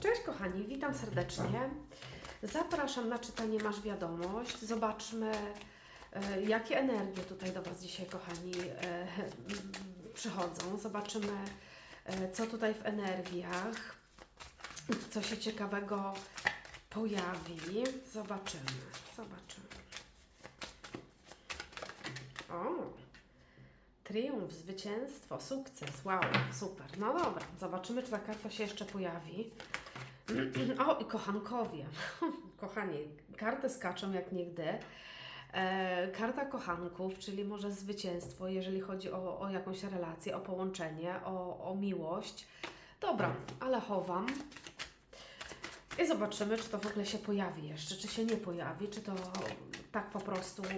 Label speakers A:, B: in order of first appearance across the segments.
A: Cześć kochani, witam serdecznie. Zapraszam na czytanie Masz Wiadomość. Zobaczmy, e, jakie energie tutaj do Was dzisiaj, kochani, e, przychodzą. Zobaczymy, e, co tutaj w energiach, co się ciekawego pojawi. Zobaczymy, zobaczymy. O, triumf, zwycięstwo, sukces, wow, super. No dobra, zobaczymy, czy ta karta się jeszcze pojawi. O, i kochankowie. Kochani, karty skaczą jak nigdy. E, karta kochanków, czyli może zwycięstwo, jeżeli chodzi o, o jakąś relację, o połączenie, o, o miłość. Dobra, ale chowam. I zobaczymy, czy to w ogóle się pojawi jeszcze, czy się nie pojawi, czy to tak po prostu.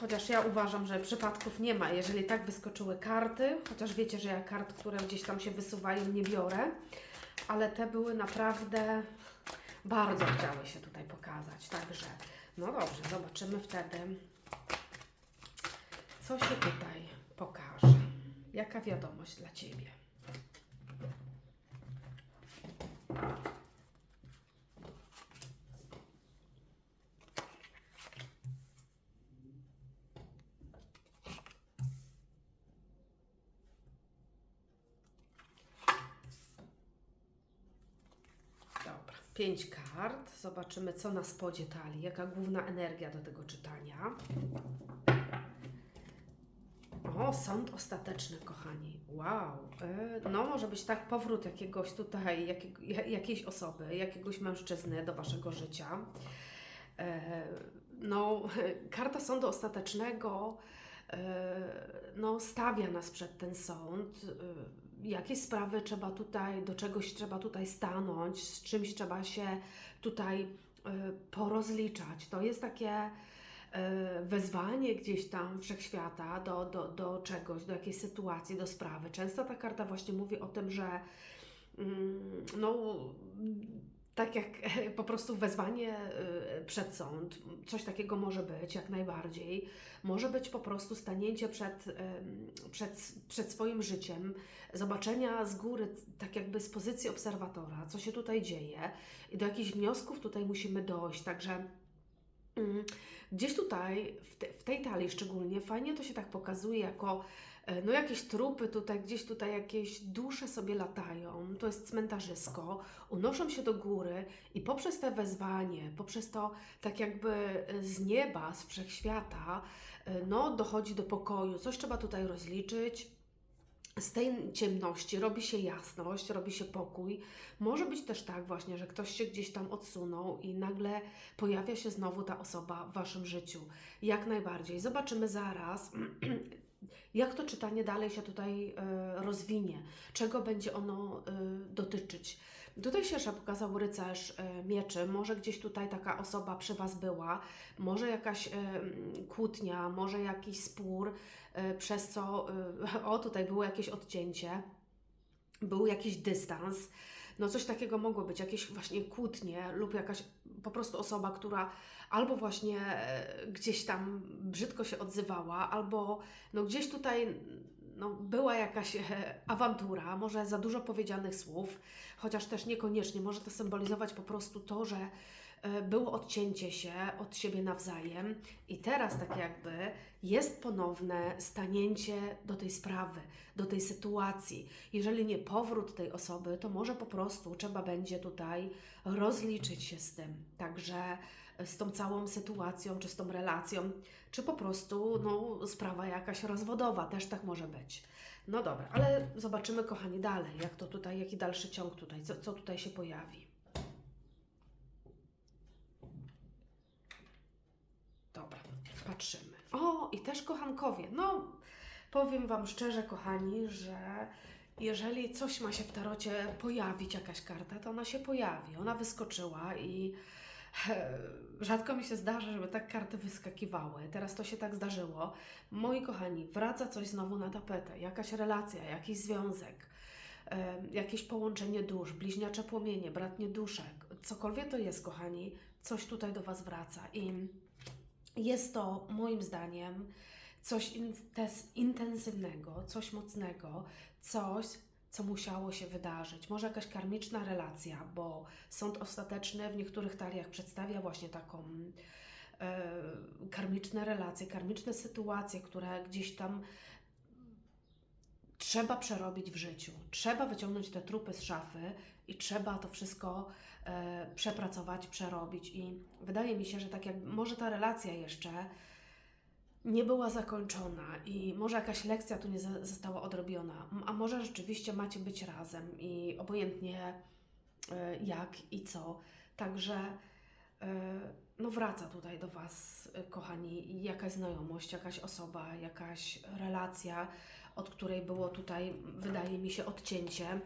A: Chociaż ja uważam, że przypadków nie ma, jeżeli tak wyskoczyły karty, chociaż wiecie, że ja kart, które gdzieś tam się wysuwają, nie biorę, ale te były naprawdę bardzo chciały się tutaj pokazać. Także, no dobrze, zobaczymy wtedy, co się tutaj pokaże. Jaka wiadomość dla Ciebie? Dobra, pięć kart. Zobaczymy, co nas spodzie talii, jaka główna energia do tego czytania. O, sąd ostateczny, kochani. Wow. E, no, może być tak powrót jakiegoś tutaj, jakiego, ja- jakiejś osoby, jakiegoś mężczyzny do waszego życia. E, no, karta sądu ostatecznego no, stawia nas przed ten sąd. E, Jakie sprawy trzeba tutaj, do czegoś trzeba tutaj stanąć, z czymś trzeba się tutaj e, porozliczać. To jest takie e, wezwanie gdzieś tam wszechświata do, do, do czegoś, do jakiejś sytuacji, do sprawy. Często ta karta właśnie mówi o tym, że mm, no, tak jak po prostu wezwanie e, przed sąd, coś takiego może być jak najbardziej. Może być po prostu stanięcie przed, przed, przed swoim życiem, zobaczenia z góry, tak jakby z pozycji obserwatora, co się tutaj dzieje i do jakichś wniosków tutaj musimy dojść. Także mm, gdzieś tutaj, w, te, w tej talii szczególnie, fajnie to się tak pokazuje jako e, no jakieś trupy tutaj, gdzieś tutaj jakieś dusze sobie latają, to jest cmentarzysko, unoszą się do góry i poprzez te wezwanie, poprzez to tak jakby e, z nieba, z wszechświata, e, no dochodzi do pokoju, coś trzeba tutaj rozliczyć, z tej ciemności robi się jasność, robi się pokój. Może być też tak właśnie, że ktoś się gdzieś tam odsunął i nagle pojawia się znowu ta osoba w Waszym życiu. Jak najbardziej. Zobaczymy zaraz, jak to czytanie dalej się tutaj e, rozwinie, czego będzie ono e, dotyczyć. Tutaj się jeszcze pokazał rycerz e, mieczy, może gdzieś tutaj taka osoba przy Was była, może jakaś e, mm, kłótnia, może jakiś spór, e, przez co, o tutaj było jakieś odcięcie, był jakiś dystans, no coś takiego mogło być, jakieś właśnie kłótnie lub jakaś po prostu osoba, która albo właśnie gdzieś tam brzydko się odzywała, albo no gdzieś tutaj no, była jakaś e, awantura, może za dużo powiedzianych słów, chociaż też niekoniecznie, może to symbolizować po prostu to, że e, było odcięcie się od siebie nawzajem i teraz tak jakby jest ponowne stanięcie do tej sprawy, do tej sytuacji. Jeżeli nie powrót tej osoby, to może po prostu trzeba będzie tutaj rozliczyć się z tym. Także z tą całą sytuacją, czy z tą relacją, czy po prostu no, sprawa jakaś rozwodowa, też tak może być. No dobra, ale zobaczymy, kochani, dalej, jak to tutaj, jaki dalszy ciąg tutaj, co, co tutaj się pojawi. Dobra, patrzymy. O, i też kochankowie. No, powiem Wam szczerze, kochani, że jeżeli coś ma się w tarocie pojawić, jakaś karta, to ona się pojawi. Ona wyskoczyła i rzadko mi się zdarza, żeby tak karty wyskakiwały. Teraz to się tak zdarzyło. Moi kochani, wraca coś znowu na tapetę. Jakaś relacja, jakiś związek, jakieś połączenie dusz, bliźniacze płomienie, bratnie duszek. Cokolwiek to jest, kochani, coś tutaj do Was wraca. I jest to moim zdaniem coś intensywnego, coś mocnego, coś, co musiało się wydarzyć. Może jakaś karmiczna relacja, bo sąd ostateczny w niektórych taliach przedstawia właśnie taką e, karmiczne relacje, karmiczne sytuacje, które gdzieś tam trzeba przerobić w życiu. Trzeba wyciągnąć te trupy z szafy i trzeba to wszystko e, przepracować, przerobić. I wydaje mi się, że tak jak może ta relacja jeszcze nie była zakończona i może jakaś lekcja tu nie została odrobiona, a może rzeczywiście macie być razem i obojętnie e, jak i co. Także e, no wraca tutaj do Was, e, kochani, jakaś znajomość, jakaś osoba, jakaś relacja, od której było tutaj, wydaje mi się, odcięcie,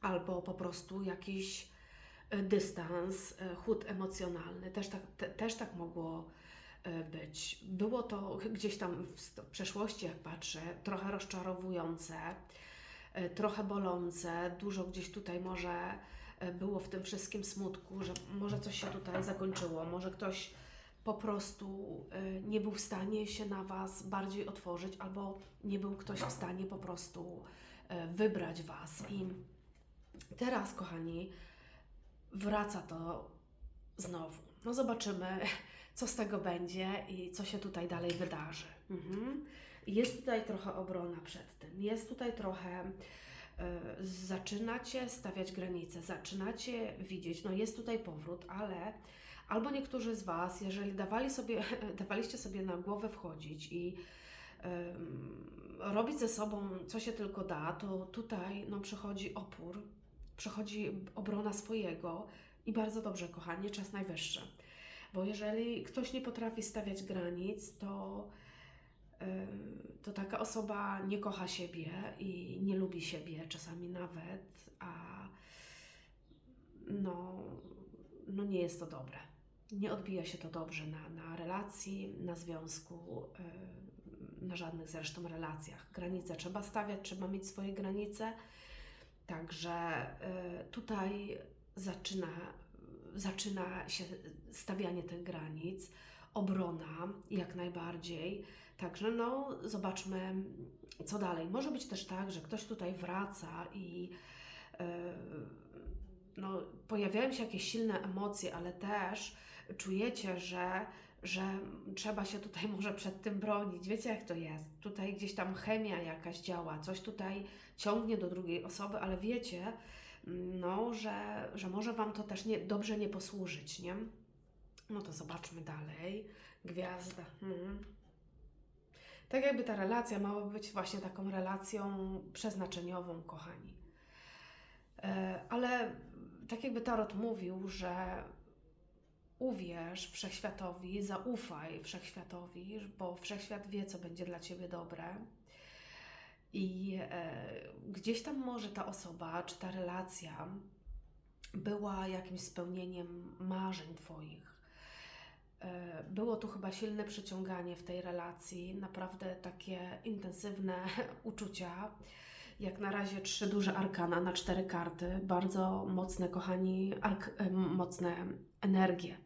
A: albo po prostu jakiś dystans, chłód emocjonalny. Też tak, te, też tak mogło być. Było to gdzieś tam w przeszłości, jak patrzę, trochę rozczarowujące, e, trochę bolące, dużo gdzieś tutaj może e, było w tym wszystkim smutku, że może coś się tutaj zakończyło, może ktoś po prostu e, nie był w stanie się na Was bardziej otworzyć, albo nie był ktoś w stanie po prostu wybrać Was. I teraz, kochani, wraca to znowu. No zobaczymy, co z tego będzie i co się tutaj dalej wydarzy. Mhm. Jest tutaj trochę obrona przed tym. Jest tutaj trochę. y, Zaczynacie stawiać granice, zaczynacie widzieć, no jest tutaj powrót, ale albo niektórzy z Was, jeżeli dawali sobie, dawaliście sobie na głowę wchodzić i robić ze sobą co się tylko da, to tutaj no, przychodzi opór, przychodzi obrona swojego i bardzo dobrze, kochanie, czas najwyższy. Bo jeżeli ktoś nie potrafi stawiać granic, to, ym, to taka osoba nie kocha siebie i nie lubi siebie czasami nawet, a no, no nie jest to dobre. Nie odbija się to dobrze na, na relacji, na związku, yy, na żadnych zresztą relacjach. Granice trzeba stawiać, trzeba mieć swoje granice. Także yy, tutaj zaczyna, zaczyna się stawianie tych granic, obrona jak najbardziej. Także no, zobaczmy, co dalej. Może być też tak, że ktoś tutaj wraca i yy, no, pojawiają się jakieś silne emocje, ale też czujecie, że, że trzeba się tutaj może przed tym bronić. Wiecie, jak to jest? Tutaj gdzieś tam chemia jakaś działa, coś tutaj ciągnie do drugiej osoby, ale wiecie, no, że, że może Wam to też nie, dobrze nie posłużyć, nie? No to zobaczmy dalej. Gwiazda. Mhm. Tak jakby ta relacja miała być właśnie taką relacją przeznaczeniową, kochani. E, Ale tak jakby Tarot mówił, że uwierz wszechświatowi, zaufaj wszechświatowi, bo wszechświat wie, co będzie dla ciebie dobre. I e, gdzieś tam może ta osoba, czy ta relacja była jakimś spełnieniem marzeń Twoich. E, Było tu chyba silne przyciąganie w tej relacji, naprawdę takie intensywne uczucia. Jak na razie trzy duże arkana na cztery karty, bardzo mocne, kochani, em, mocne energie.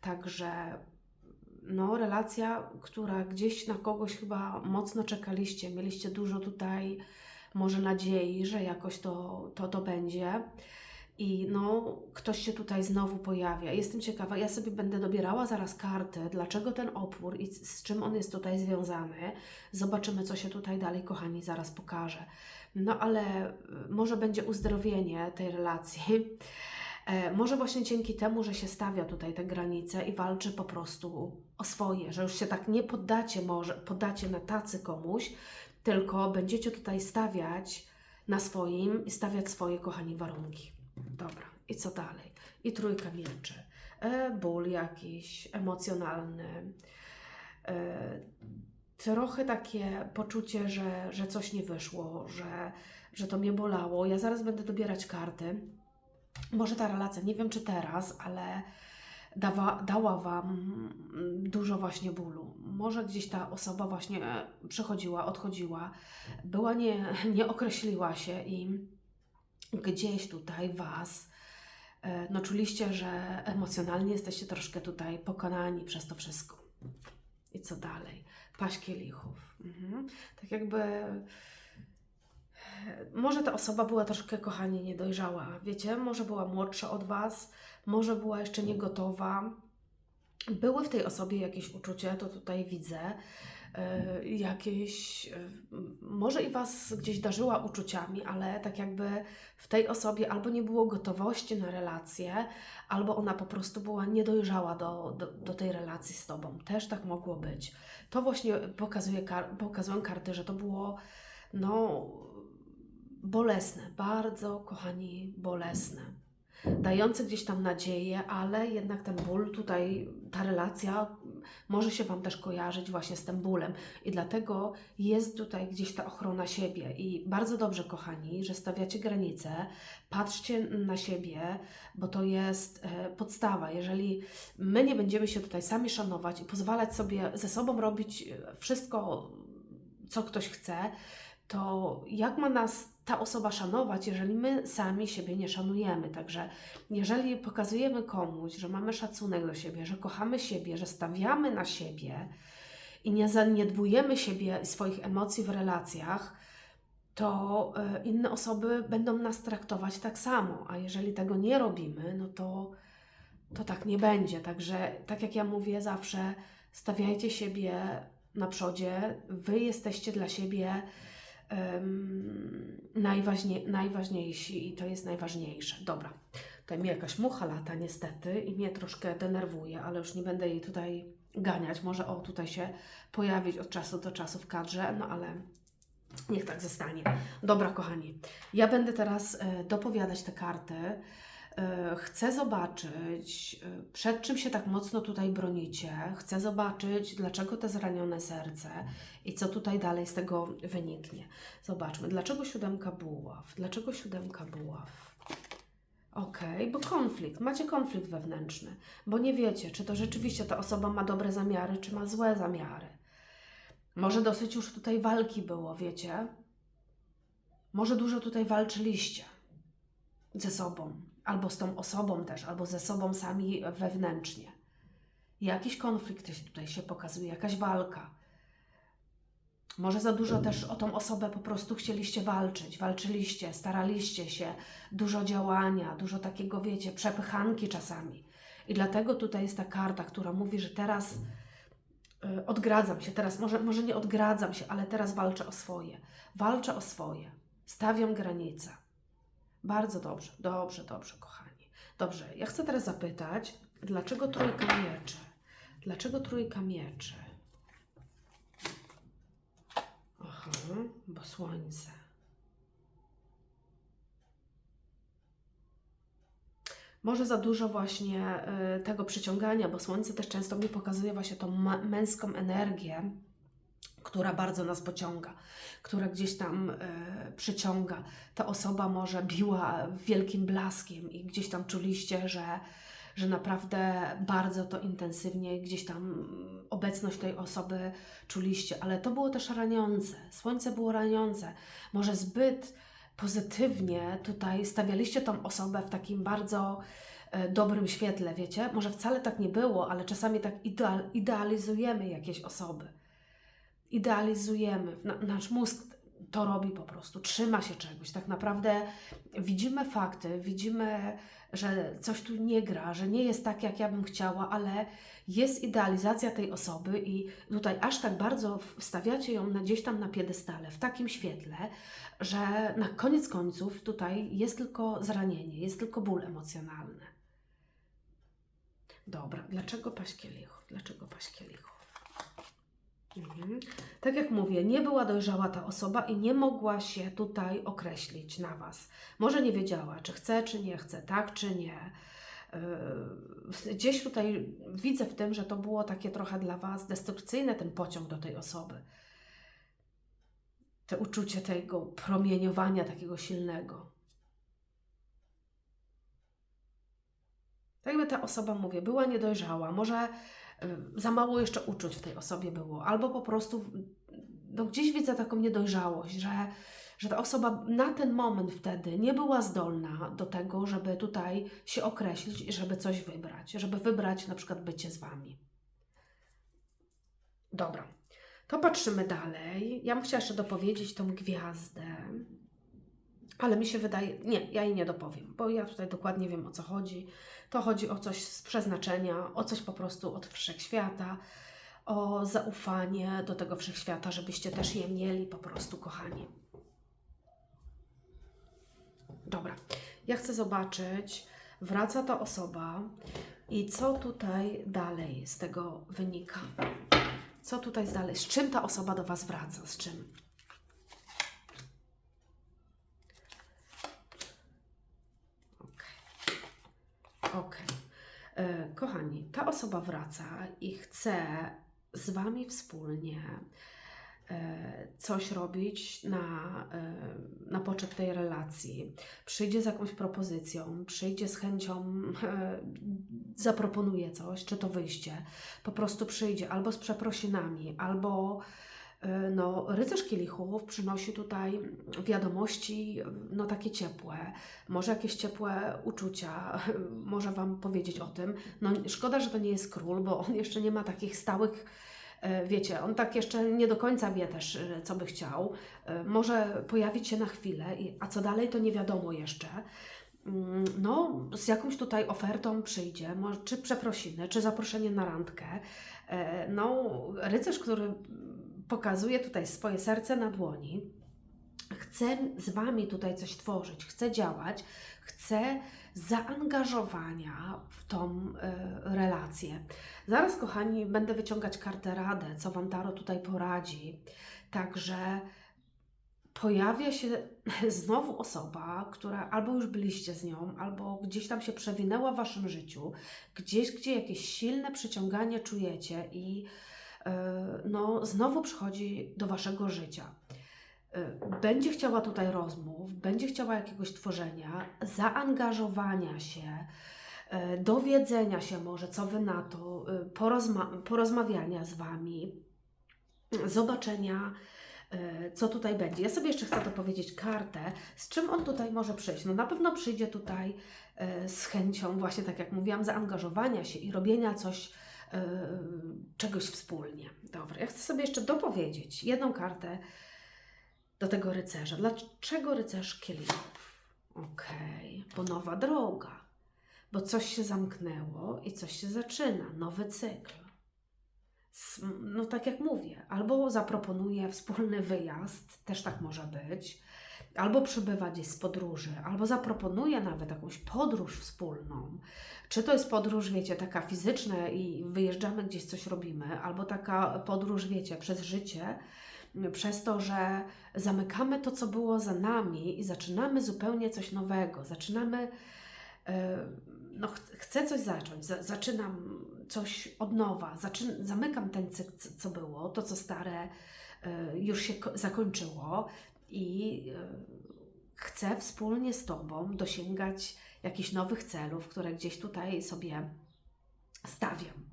A: Także no, relacja, która gdzieś na kogoś chyba mocno czekaliście, mieliście dużo tutaj może nadziei, że jakoś to, to, to będzie. I no, ktoś się tutaj znowu pojawia. Jestem ciekawa, ja sobie będę dobierała zaraz karty, dlaczego ten opór i z czym on jest tutaj związany. Zobaczymy, co się tutaj dalej, kochani, zaraz pokaże. No ale y, może będzie uzdrowienie tej relacji. E, Może właśnie dzięki temu, że się stawia tutaj te granice i walczy po prostu o swoje, że już się tak nie poddacie może, poddacie na tacy komuś, tylko będziecie tutaj stawiać na swoim i stawiać swoje, kochani, warunki. Dobra, i co dalej? I trójka mieczy. E, ból jakiś emocjonalny. E, trochę takie poczucie, że, że coś nie wyszło, że, że to mnie bolało. Ja zaraz będę dobierać karty. Może ta relacja, nie wiem czy teraz, ale dawa, dała Wam dużo właśnie bólu. Może gdzieś ta osoba właśnie e, przychodziła, odchodziła, była nie, nie określiła się i gdzieś tutaj Was, e, no czuliście, że emocjonalnie jesteście troszkę tutaj pokonani przez to wszystko. I co dalej? Paść kielichów. Mhm. Tak jakby może ta osoba była troszkę, kochani, niedojrzała. Wiecie, może była młodsza od Was, może była jeszcze niegotowa. Były w tej osobie jakieś uczucie, to tutaj widzę. e, Jakieś, e, może i Was gdzieś darzyła uczuciami, ale tak jakby w tej osobie albo nie było gotowości na relację, albo ona po prostu była niedojrzała do, do, do tej relacji z Tobą. Też tak mogło być. To właśnie pokazuje, pokazują karty, że to było no bolesne, bardzo kochani, bolesne. Dające gdzieś tam nadzieję, ale jednak ten ból tutaj, ta relacja może się Wam też kojarzyć właśnie z tym bólem. I dlatego jest tutaj gdzieś ta ochrona siebie. I bardzo dobrze, kochani, że stawiacie granice, patrzcie na siebie, bo to jest e, podstawa. Jeżeli my nie będziemy się tutaj sami szanować i pozwalać sobie ze sobą robić e, wszystko, co ktoś chce, to jak ma nas ta osoba szanować, jeżeli my sami siebie nie szanujemy? Także jeżeli pokazujemy komuś, że mamy szacunek do siebie, że kochamy siebie, że stawiamy na siebie i nie zaniedbujemy siebie i swoich emocji w relacjach, to e, inne osoby będą nas traktować tak samo. A jeżeli tego nie robimy, no to, to tak nie będzie. Także, tak jak ja mówię zawsze, stawiajcie siebie na przodzie. Wy jesteście dla siebie em, najważniej, najważniejsi i to jest najważniejsze. Dobra, tutaj mi jakaś mucha lata niestety i mnie troszkę denerwuje, ale już nie będę jej tutaj ganiać. Może o tutaj się pojawić od czasu do czasu w kadrze, no ale niech tak zostanie. Dobra, kochani, ja będę teraz e, dopowiadać te karty. E, Chcę zobaczyć, e, przed czym się tak mocno tutaj bronicie. Chcę zobaczyć, dlaczego te zranione serce i co tutaj dalej z tego wyniknie. Zobaczmy, dlaczego siódemka buław? Dlaczego siódemka buław? Okej, bo konflikt, macie konflikt wewnętrzny, bo nie wiecie, czy to rzeczywiście ta osoba ma dobre zamiary, czy ma złe zamiary. Może dosyć już tutaj walki było, wiecie? Może dużo tutaj walczyliście ze sobą, albo z tą osobą też, albo ze sobą sami wewnętrznie. Jakiś konflikt tutaj się pokazuje, jakaś walka. Może za dużo też o tą osobę po prostu chcieliście walczyć, walczyliście, staraliście się, dużo działania, dużo takiego, wiecie, przepychanki czasami. I dlatego tutaj jest ta karta, która mówi, że teraz y, odgradzam się, teraz może, może nie odgradzam się, ale teraz walczę o swoje. Walczę o swoje. Stawiam granice. Bardzo dobrze, dobrze, dobrze, kochani. Dobrze, ja chcę teraz zapytać, dlaczego trójka mieczy? Dlaczego trójka mieczy? Aha, bo słońce. Może za dużo właśnie y, tego przyciągania, bo słońce też często mi pokazuje właśnie tą męską energię, która bardzo nas pociąga, która gdzieś tam y, przyciąga. Ta osoba może biła wielkim blaskiem i gdzieś tam czuliście, że, że naprawdę bardzo to intensywnie gdzieś tam obecność tej osoby czuliście, ale to było też raniące. Słońce było raniące. Może zbyt pozytywnie tutaj stawialiście tą osobę w takim bardzo e, dobrym świetle, wiecie? Może wcale tak nie było, ale czasami tak ideal, idealizujemy jakieś osoby. Idealizujemy. Na, nasz mózg to robi po prostu, trzyma się czegoś. Tak naprawdę widzimy fakty, widzimy, że coś tu nie gra, że nie jest tak, jak ja bym chciała, ale jest idealizacja tej osoby i tutaj aż tak bardzo stawiacie ją na, gdzieś tam na piedestale, w takim świetle, że na koniec końców tutaj jest tylko zranienie, jest tylko ból emocjonalny. Dobra, dlaczego paść kielichów? Dlaczego paść kielichów? Mhm. Tak jak mówię, nie była dojrzała ta osoba i nie mogła się tutaj określić na Was. Może nie wiedziała, czy chce, czy nie chce, tak, czy nie. Yy, Gdzieś tutaj widzę w tym, że to było takie trochę dla Was destrukcyjne, ten pociąg do tej osoby. Te uczucie tego promieniowania takiego silnego. Tak jakby ta osoba, mówię, była niedojrzała, może za mało jeszcze uczuć w tej osobie było, albo po prostu no, gdzieś widzę taką niedojrzałość, że, że ta osoba na ten moment wtedy nie była zdolna do tego, żeby tutaj się określić żeby coś wybrać, żeby wybrać na przykład bycie z Wami. Dobra, to patrzymy dalej. Ja bym chciała jeszcze dopowiedzieć tą gwiazdę. Ale mi się wydaje, nie, ja jej nie dopowiem, bo ja tutaj dokładnie wiem o co chodzi. To chodzi o coś z przeznaczenia, o coś po prostu od wszechświata, o zaufanie do tego wszechświata, żebyście też je mieli po prostu, kochani. Dobra, ja chcę zobaczyć, wraca ta osoba i co tutaj dalej z tego wynika. Co tutaj dalej? Z czym ta osoba do Was wraca? Z czym? Okej. E, Kochani, ta osoba wraca i chce z Wami wspólnie e, coś robić na, e, na poczet tej relacji. Przyjdzie z jakąś propozycją, przyjdzie z chęcią, zaproponuje coś, czy to wyjście. Po prostu przyjdzie albo z przeprosinami, albo no, rycerz kielichów przynosi tutaj wiadomości, no takie ciepłe, może jakieś ciepłe uczucia, może Wam powiedzieć o tym. No szkoda, że to nie jest król, bo on jeszcze nie ma takich stałych E, Wiecie, on tak jeszcze nie do końca wie też, e, co by chciał. E, Może pojawić się na chwilę, a co dalej, to nie wiadomo jeszcze. Mm, No, z jakąś tutaj ofertą przyjdzie, czy przeprosiny, czy zaproszenie na randkę. E, No, rycerz, który pokazuje tutaj swoje serce na dłoni, chce z Wami tutaj coś tworzyć, chce działać, chce zaangażowania w tą e, relację. Zaraz, kochani, będę wyciągać kartę Radę, co Wam Taro tutaj poradzi. Także pojawia się znowu osoba, która albo już byliście z nią, albo gdzieś tam się przewinęła w Waszym życiu, gdzieś, gdzie jakieś silne przyciąganie czujecie i no, znowu przychodzi do Waszego życia. Y, będzie chciała tutaj rozmów, będzie chciała jakiegoś tworzenia, zaangażowania się, y, dowiedzenia się może, co wy na to, porozma- porozmawiania z wami, zobaczenia, co tutaj będzie. Ja sobie jeszcze chcę dopowiedzieć kartę, z czym on tutaj może przyjść. No na pewno przyjdzie tutaj z chęcią, właśnie tak jak mówiłam, zaangażowania się i robienia coś, czegoś wspólnie. Dobra, ja chcę sobie jeszcze dopowiedzieć jedną kartę, do tego rycerza. Dlaczego rycerz kielichów? Okej, bo nowa droga, bo coś się zamknęło i coś się zaczyna, nowy cykl. No tak jak mówię, albo zaproponuje wspólny wyjazd, też tak może być, albo przybywa gdzieś z podróży, albo zaproponuje nawet jakąś podróż wspólną. Czy to jest podróż, wiecie, taka fizyczna i wyjeżdżamy gdzieś, coś robimy, albo taka podróż, wiecie, przez życie, przez to, że zamykamy to, co było za nami i zaczynamy zupełnie coś nowego. Zaczynamy, e, no ch- chcę coś zacząć, za, zaczynam coś od nowa, zamykam ten cykl, co- było, to, co stare e, już się ko- zakończyło i e, chcę wspólnie z Tobą dosięgać jakichś nowych celów, które gdzieś tutaj sobie stawiam.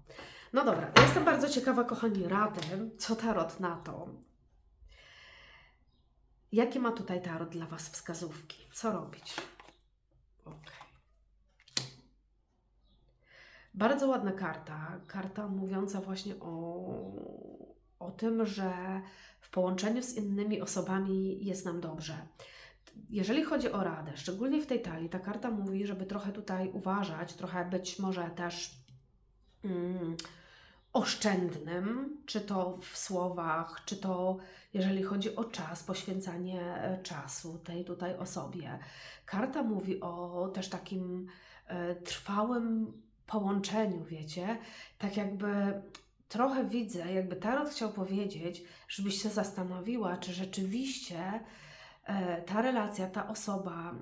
A: No dobra, jestem bardzo ciekawa, kochani, rady, co Tarot na to. Jakie ma tutaj Tarot dla Was wskazówki? Co robić? Okej. Bardzo ładna karta. Karta mówiąca właśnie o, o tym, że w połączeniu z innymi osobami jest nam dobrze. Jeżeli chodzi o radę, szczególnie w tej talii, ta karta mówi, żeby trochę tutaj uważać, trochę być może też mm, oszczędnym, czy to w słowach, czy to jeżeli chodzi o czas, poświęcanie e, czasu tej tutaj osobie. Karta mówi o też takim e, trwałym połączeniu, wiecie, tak jakby trochę widzę, jakby Tarot chciał powiedzieć, żebyś się zastanowiła, czy rzeczywiście e, ta relacja, ta osoba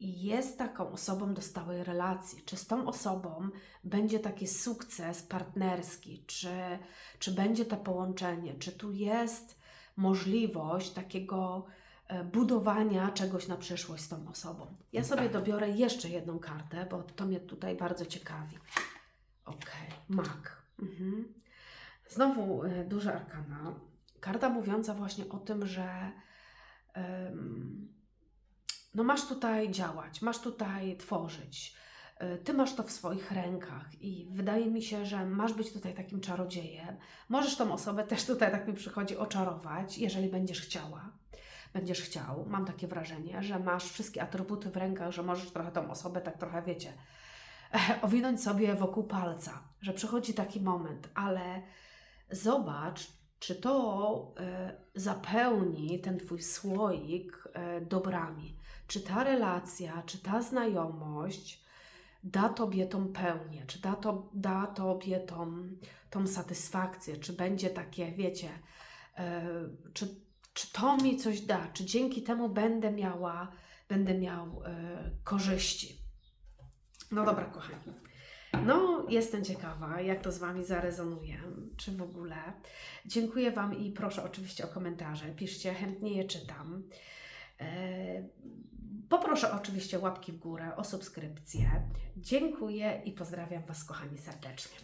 A: jest taką osobą do stałej relacji, czy z tą osobą będzie taki sukces partnerski, czy, czy będzie to połączenie, czy tu jest możliwość takiego e, budowania czegoś na przyszłość z tą osobą. Ja sobie dobiorę jeszcze jedną kartę, bo to mnie tutaj bardzo ciekawi. Okej, mak. Mhm. Znowu e, duża arkana. Karta mówiąca właśnie o tym, że no masz tutaj działać, masz tutaj tworzyć. Y, Ty masz to w swoich rękach i wydaje mi się, że masz być tutaj takim czarodziejem. Możesz tą osobę też tutaj, tak mi przychodzi, oczarować, jeżeli będziesz chciała. będziesz chciał. Mam takie wrażenie, że masz wszystkie atrybuty w rękach, że możesz trochę tą osobę tak trochę, wiecie, owinąć sobie wokół palca, że przychodzi taki moment, ale zobacz, czy to e, zapełni ten Twój słoik e, dobrami. Czy ta relacja, czy ta znajomość da Tobie tą pełnię, czy da, to, da Tobie tą, tą satysfakcję, czy będzie takie, wiecie, e, czy, czy to mi coś da, czy dzięki temu będę miała, będę miał korzyści. No dobra, kochani. No, jestem ciekawa, jak to z Wami zarezonuje, czy w ogóle. Dziękuję Wam i proszę oczywiście o komentarze. Piszcie, chętnie je czytam. E, Poproszę oczywiście łapki w górę, o subskrypcję. Dziękuję i pozdrawiam Was, kochani, serdecznie.